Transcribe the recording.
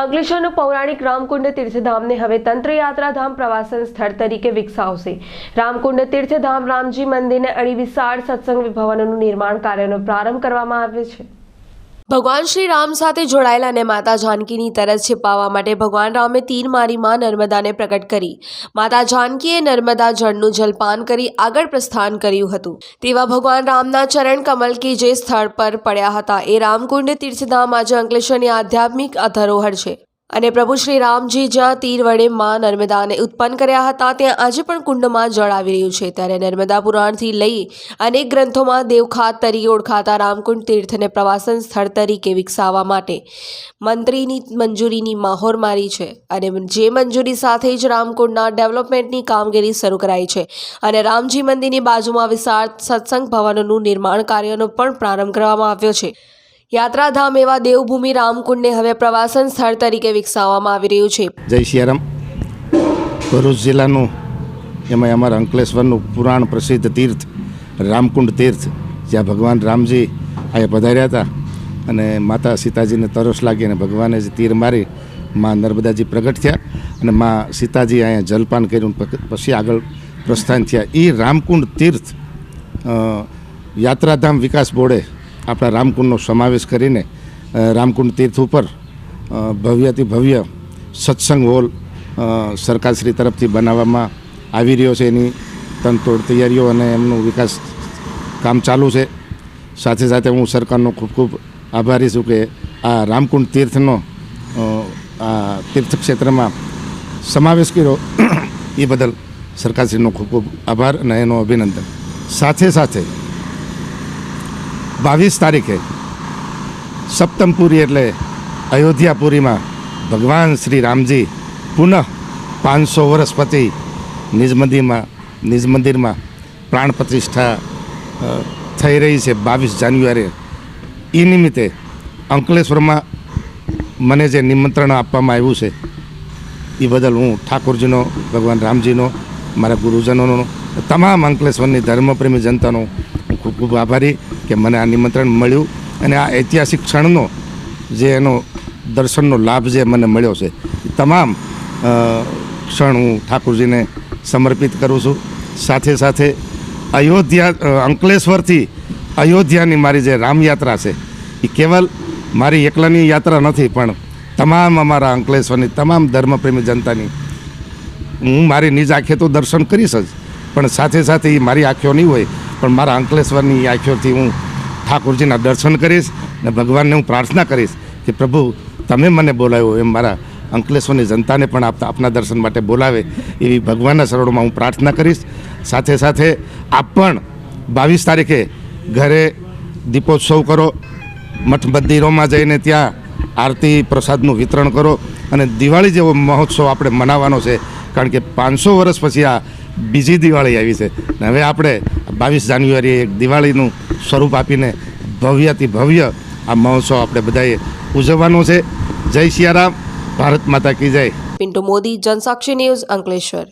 અંકલેશ્વરનું પૌરાણિક રામકુંડ તીર્થધામને હવે તંત્ર યાત્રાધામ પ્રવાસન સ્થળ તરીકે વિકસાવશે. રામકુંડ તીર્થધામ રામજી મંદિરને અડી વિશાળ સત્સંગ ભવનનું નિર્માણ કાર્યનો પ્રારંભ કરવામાં આવ્યો છે. ભગવાન શ્રી રામ સાથે જોડાયેલા અને માતા જાનકીની તરસ છિપાવવા માટે ભગવાન રામે તીર મારી માં નર્મદાને પ્રગટ કરી. માતા જાનકીએ નર્મદા જળનું જલપાન કરી આગળ પ્રસ્થાન કર્યું હતું. તેવા ભગવાન રામના ચરણ કમલ કે જે સ્થળ પર પડ્યા હતા, એ રામકુંડ તીર્થધામ આજે અંકલેશ્વરની આધ્યાત્મિક ધરોહર છે અને પ્રભુ શ્રી રામજી જ્યાં તીર વડે માં નર્મદાને ઉત્પન્ન કર્યા હતા, ત્યાં આજે પણ કુંડમાં જળ આવી રહ્યું છે. ત્યારે નર્મદા પુરાણથી લઈ અનેક ગ્રંથોમાં દેવખાત તરીકે ઓળખાતા રામકુંડ તીર્થને પ્રવાસન સ્થળ તરીકે વિકસાવવા માટે મંત્રીની મંજૂરીની માહોર મારી છે. અને જે મંજૂરી સાથે જ રામકુંડના ડેવલપમેન્ટની કામગીરી શરૂ કરાઈ છે. અને રામજી મંદિરની બાજુમાં વિશાળ સત્સંગ ભવનનું નિર્માણ કાર્યનો પણ પ્રારંભ કરવામાં આવ્યો છે. યાત્રાધામ એવા દેવભૂમિ રામકુંડને હવે પ્રવાસન સ્થળ તરીકે વિકસાવવામાં આવી રહ્યું છે. જય સિયારામ ભરૂચ જિલ્લાનું એમાં અમારા અંકલેશ્વરનું પુરાણ પ્રસિદ્ધ તીર્થ, રામકુંડ તીર્થ, જ્યાં ભગવાન રામજી અહીંયા પધાર્યા હતા અને માતા સીતાજીને તરસ લાગી અને ભગવાને જે તીર મારી માં નર્મદાજી પ્રગટ થયા અને માં સીતાજી અહીંયા જલપાન કર્યું પછી આગળ પ્રસ્થાન થયા. એ રામકુંડ તીર્થ યાત્રાધામ વિકાસ બોર્ડે આપણા રામકુંડનો સમાવેશ કરીને રામકુંડ તીર્થ ઉપર ભવ્યથી ભવ્ય સત્સંગ હોલ સરકારશ્રી તરફથી બનાવવામાં આવી રહ્યો છે. એની તનતોડ તૈયારીઓ અને એમનું વિકાસ કામ ચાલુ છે. સાથે સાથે હું સરકારનો ખૂબ ખૂબ આભારી છું કે આ રામકુંડ તીર્થનો આ આ તીર્થક્ષેત્રમાં સમાવેશ કર્યો. એ બદલ સરકારશ્રીનો ખૂબ ખૂબ આભાર અને એનો અભિનંદન. સાથે સાથે બાવીસ તારીખે સપ્તમપુરી એટલે અયોધ્યાપુરીમાં ભગવાન શ્રી રામજી પુનઃ પાંચસો વર્ષ પછી નિજ મંદિરમાં નિજ મંદિરમાં પ્રાણ પ્રતિષ્ઠા થઈ રહી છે બાવીસ જાન્યુઆરીએ. એ નિમિત્તે અંકલેશ્વરમાં મને જે નિમંત્રણ આપવામાં આવ્યું છે એ બદલ હું ઠાકોરજીનો, ભગવાન રામજીનો, મારા ગુરુજનોનો, તમામ અંકલેશ્વરની ધર્મપ્રેમી જનતાનો ખૂબ ખૂબ આભારી કે મને આ નિમંત્રણ મળ્યું અને આ ઐતિહાસિક ક્ષણનો જે એનો દર્શનનો લાભ જે મને મળ્યો છે તમામ ક્ષણ હું ઠાકુરજીને સમર્પિત કરું છું. સાથે સાથે અયોધ્યા અંકલેશ્વરથી અયોધ્યાની મારી જે રામયાત્રા છે, એ કેવલ મારી એકલાની યાત્રા નથી, પણ તમામ અમારા અંકલેશ્વરની તમામ ધર્મપ્રેમી જનતાની હું મારી નિજ આંખે તો દર્શન કરીશ જ, પણ સાથે સાથે એ મારી આંખો નહીં હોય પણ મારા અંકલેશ્વરની આંખોથી હું ઠાકોરજીના દર્શન કરીશ ને ભગવાનને હું પ્રાર્થના કરીશ કે પ્રભુ, તમે મને બોલાવ્યો એમ મારા અંકલેશ્વરની જનતાને પણ આપતા આપના દર્શન માટે બોલાવે એવી ભગવાનના શરણોમાં હું પ્રાર્થના કરીશ. સાથે સાથે આપ પણ બાવીસ તારીખે ઘરે દીપોત્સવ કરો મઠ મંદિરોમાં જઈને ત્યાં આરતી પ્રસાદનું વિતરણ કરો અને દિવાળી જેવો મહોત્સવ આપણે મનાવવાનો છે. કારણ કે પાંચસો વર્ષ પછી આ બીજી દિવાળી આવી છે. હવે આપણે બાવીસ જાન્યુઆરીએ એક દિવાળીનું સ્વરૂપ આપીને ભવ્યથી ભવ્ય આ મહોત્સવ આપણે બધાએ ઉજવવાનો છે. જય સિયારામ ભારત માતા કી જય. પિન્ટુ મોદી, જનસાક્ષી ન્યૂઝ અંકલેશ્વર.